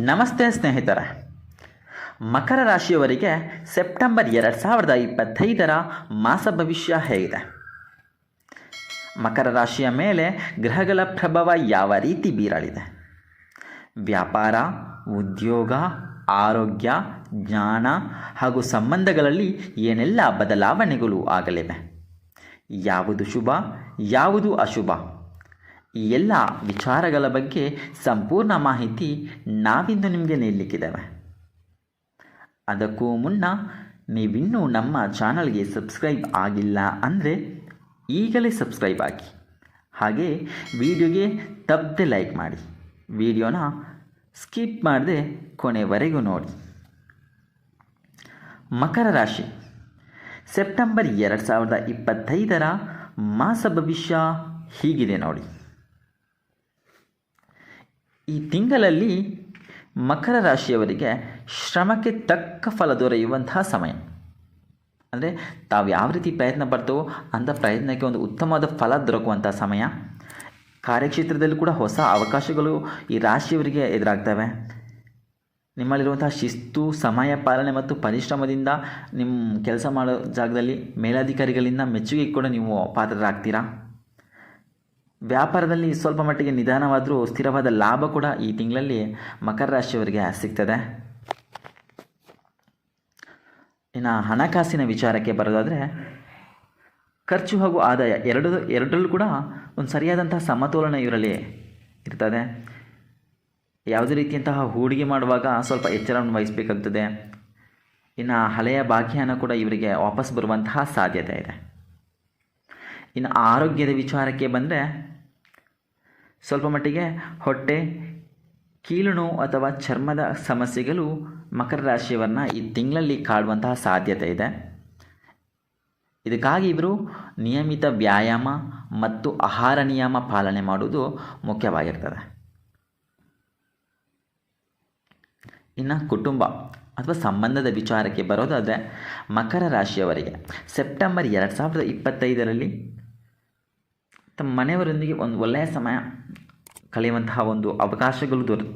ನಮಸ್ತೆ ಸ್ನೇಹಿತರೆ. ಮಕರ ರಾಶಿಯವರಿಗೆ ಸೆಪ್ಟೆಂಬರ್ ಎರಡು ಸಾವಿರದ ಇಪ್ಪತ್ತೈದರ ಮಾಸ ಭವಿಷ್ಯ ಹೇಗಿದೆ. ಮಕರ ರಾಶಿಯ ಮೇಲೆ ಗ್ರಹಗಳ ಪ್ರಭಾವ ಯಾವ ರೀತಿ ಬೀರಲಿದೆ? ವ್ಯಾಪಾರ, ಉದ್ಯೋಗ, ಆರೋಗ್ಯ, ಜ್ಞಾನ ಹಾಗೂ ಸಂಬಂಧಗಳಲ್ಲಿ ಏನೆಲ್ಲ ಬದಲಾವಣೆಗಳು ಆಗಲಿವೆ? ಯಾವುದು ಶುಭ, ಯಾವುದು ಅಶುಭ? ಈ ಎಲ್ಲ ವಿಚಾರಗಳ ಬಗ್ಗೆ ಸಂಪೂರ್ಣ ಮಾಹಿತಿ ನಾವಿಂದು ನಿಮಗೆ ನೀಡಲಿಕ್ಕಿದ್ದೇವೆ. ಅದಕ್ಕೂ ಮುನ್ನ ನೀವಿನ್ನೂ ನಮ್ಮ ಚಾನಲ್ಗೆ ಸಬ್ಸ್ಕ್ರೈಬ್ ಆಗಿಲ್ಲ ಅಂದರೆ ಈಗಲೇ ಸಬ್ಸ್ಕ್ರೈಬ್ ಆಗಿ. ಹಾಗೆ ವಿಡಿಯೋಗೆ ತಪ್ಪದೆ ಲೈಕ್ ಮಾಡಿ. ವಿಡಿಯೋನ ಸ್ಕಿಪ್ ಮಾಡದೆ ಕೊನೆವರೆಗೂ ನೋಡಿ. ಮಕರ ರಾಶಿ. ಸೆಪ್ಟೆಂಬರ್ ಎರಡು ಸಾವಿರದ ಇಪ್ಪತ್ತೈದರ ಮಾಸ ಭವಿಷ್ಯ ಹೀಗಿದೆ ನೋಡಿ. ಈ ತಿಂಗಳಲ್ಲಿ ಮಕರ ರಾಶಿಯವರಿಗೆ ಶ್ರಮಕ್ಕೆ ತಕ್ಕ ಫಲ ದೊರೆಯುವಂತಹ ಸಮಯ. ಅಂದರೆ ತಾವು ಯಾವ ರೀತಿ ಪ್ರಯತ್ನ ಪಡ್ತೇವೋ ಅಂಥ ಪ್ರಯತ್ನಕ್ಕೆ ಒಂದು ಉತ್ತಮವಾದ ಫಲ ದೊರಕುವಂಥ ಸಮಯ. ಕಾರ್ಯಕ್ಷೇತ್ರದಲ್ಲಿ ಕೂಡ ಹೊಸ ಅವಕಾಶಗಳು ಈ ರಾಶಿಯವರಿಗೆ ಎದುರಾಗ್ತವೆ. ನಿಮ್ಮಲ್ಲಿರುವಂತಹ ಶಿಸ್ತು, ಸಮಯ ಪಾಲನೆ ಮತ್ತು ಪರಿಶ್ರಮದಿಂದ ನಿಮ್ಮ ಕೆಲಸ ಮಾಡೋ ಜಾಗದಲ್ಲಿ ಮೇಲಾಧಿಕಾರಿಗಳಿಂದ ಮೆಚ್ಚುಗೆ ಕೂಡ ನೀವು ಪಾತ್ರರಾಗ್ತೀರಾ? ವ್ಯಾಪಾರದಲ್ಲಿ ಸ್ವಲ್ಪ ಮಟ್ಟಿಗೆ ನಿಧಾನವಾದರೂ ಸ್ಥಿರವಾದ ಲಾಭ ಕೂಡ ಈ ತಿಂಗಳಲ್ಲಿ ಮಕರ ರಾಶಿಯವರಿಗೆ ಸಿಗ್ತದೆ. ಇನ್ನು ಹಣಕಾಸಿನ ವಿಚಾರಕ್ಕೆ ಬರೋದಾದರೆ, ಖರ್ಚು ಹಾಗೂ ಆದಾಯ ಎರಡು, ಎರಡರಲ್ಲೂ ಕೂಡ ಒಂದು ಸರಿಯಾದಂತಹ ಸಮತೋಲನ ಇವರಲ್ಲಿ ಇರ್ತದೆ. ಯಾವುದೇ ರೀತಿಯಂತಹ ಹೂಡಿಕೆ ಮಾಡುವಾಗ ಸ್ವಲ್ಪ ಎಚ್ಚರವನ್ನು ವಹಿಸಬೇಕಾಗ್ತದೆ. ಇನ್ನು ಹಳೆಯ ಭಾಗ್ಯನ ಕೂಡ ಇವರಿಗೆ ವಾಪಸ್ ಬರುವಂತಹ ಸಾಧ್ಯತೆ ಇದೆ. ಇನ್ನು ಆರೋಗ್ಯದ ವಿಚಾರಕ್ಕೆ ಬಂದರೆ ಸ್ವಲ್ಪ ಮಟ್ಟಿಗೆ ಹೊಟ್ಟೆ, ಕೀಲು ನೋವು ಅಥವಾ ಚರ್ಮದ ಸಮಸ್ಯೆಗಳು ಮಕರ ರಾಶಿಯವರನ್ನ ಈ ತಿಂಗಳಲ್ಲಿ ಕಾಡುವಂತಹ ಸಾಧ್ಯತೆ ಇದೆ. ಇದಕ್ಕಾಗಿ ಇವರು ನಿಯಮಿತ ವ್ಯಾಯಾಮ ಮತ್ತು ಆಹಾರ ನಿಯಮ ಪಾಲನೆ ಮಾಡುವುದು ಮುಖ್ಯವಾಗಿರ್ತದೆ. ಇನ್ನು ಕುಟುಂಬ ಅಥವಾ ಸಂಬಂಧದ ವಿಚಾರಕ್ಕೆ ಬರೋದಾದರೆ ಮಕರ ರಾಶಿಯವರಿಗೆ ಸೆಪ್ಟೆಂಬರ್ ಎರಡು ಸಾವಿರದ ಇಪ್ಪತ್ತೈದರಲ್ಲಿ ತಮ್ಮ ಮನೆಯವರೊಂದಿಗೆ ಒಂದು ಒಳ್ಳೆಯ ಸಮಯ ಕಳೆಯುವಂತಹ ಒಂದು ಅವಕಾಶಗಳು ದೊರೆ,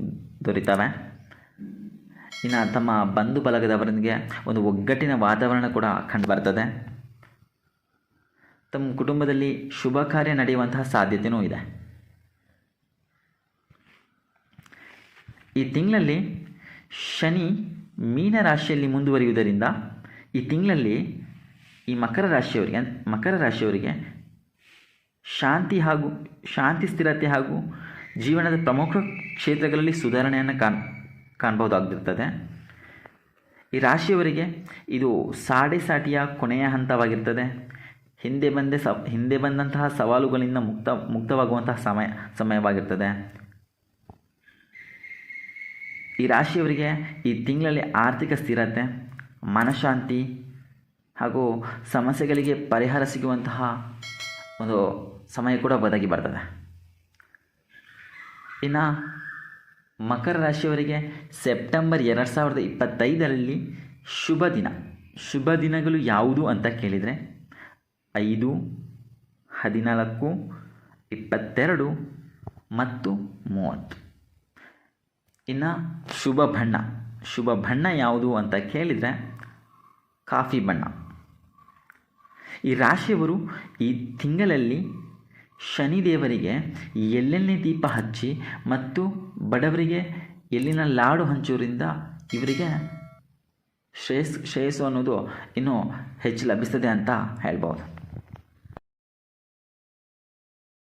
ದೊರೀತವೆ. ಇನ್ನು ತಮ್ಮ ಬಂಧು ಬಳಗದವರೊಂದಿಗೆ ಒಂದು ಒಗ್ಗಟ್ಟಿನ ವಾತಾವರಣ ಕೂಡ ಕಂಡುಬರ್ತದೆ ತಮ್ಮ ಕುಟುಂಬದಲ್ಲಿ ಶುಭ ಕಾರ್ಯ ನಡೆಯುವಂತಹ ಸಾಧ್ಯತೆಯೂ ಇದೆ. ಈ ತಿಂಗಳಲ್ಲಿ ಶನಿ ಮೀನ ರಾಶಿಯಲ್ಲಿ ಮುಂದುವರಿಯುವುದರಿಂದ ಈ ತಿಂಗಳಲ್ಲಿ ಈ ಮಕರ ರಾಶಿಯವರಿಗೆ ಮಕರ ರಾಶಿಯವರಿಗೆ ಶಾಂತಿ ಹಾಗೂ ಶಾಂತಿ, ಸ್ಥಿರತೆ ಹಾಗೂ ಜೀವನದ ಪ್ರಮುಖ ಕ್ಷೇತ್ರಗಳಲ್ಲಿ ಸುಧಾರಣೆಯನ್ನು ಕಾಣ್ ಕಾಣ್ಬೋದಾಗಿರ್ತದೆ ಈ ರಾಶಿಯವರಿಗೆ ಇದು ಸಾಡೆ ಸಾಟಿಯ ಕೊನೆಯ ಹಂತವಾಗಿರ್ತದೆ. ಹಿಂದೆ ಬಂದೆ ಸ, ಹಿಂದೆ ಬಂದಂತಹ ಸವಾಲುಗಳಿಂದ ಮುಕ್ತ, ಮುಕ್ತವಾಗುವಂತಹ ಸಮಯ, ಸಮಯವಾಗಿರ್ತದೆ. ಈ ರಾಶಿಯವರಿಗೆ ಈ ತಿಂಗಳಲ್ಲಿ ಆರ್ಥಿಕ ಸ್ಥಿರತೆ, ಮನಃಶಾಂತಿ ಹಾಗೂ ಸಮಸ್ಯೆಗಳಿಗೆ ಪರಿಹಾರ ಸಿಗುವಂತಹ ಒಂದು ಸಮಯ ಕೂಡ ಒದಗಿ ಬರ್ತದೆ. ಇನ್ನು ಮಕರ ರಾಶಿಯವರಿಗೆ ಸೆಪ್ಟೆಂಬರ್ ಎರಡು ಸಾವಿರದ ಇಪ್ಪತ್ತೈದರಲ್ಲಿ ಶುಭ ದಿನ. ಶುಭ ದಿನಗಳು ಯಾವುದು ಅಂತ ಕೇಳಿದರೆ ಐದು, ಹದಿನಾಲ್ಕು, ಇಪ್ಪತ್ತೆರಡು ಮತ್ತು ಮೂವತ್ತು. ಇನ್ನು ಶುಭ ಬಣ್ಣ. ಶುಭ ಬಣ್ಣ ಯಾವುದು ಅಂತ ಕೇಳಿದರೆ ಕಾಫಿ ಬಣ್ಣ. ಈ ರಾಶಿಯವರು ಈ ತಿಂಗಳಲ್ಲಿ ಶನಿದೇವರಿಗೆ ಎಲ್ಲೆಣ್ಣೆ ದೀಪ ಹಚ್ಚಿ ಮತ್ತು ಬಡವರಿಗೆ ಎಲ್ಲಿನ ಲಾಡು ಹಂಚೋದ್ರಿಂದ ಇವರಿಗೆ ಶ್ರೇಯಸ್ ಶ್ರೇಯಸ್ಸು ಅನ್ನೋದು ಇನ್ನೂ ಹೆಚ್ಚು ಲಭಿಸ್ತದೆ ಅಂತ ಹೇಳ್ಬೋದು.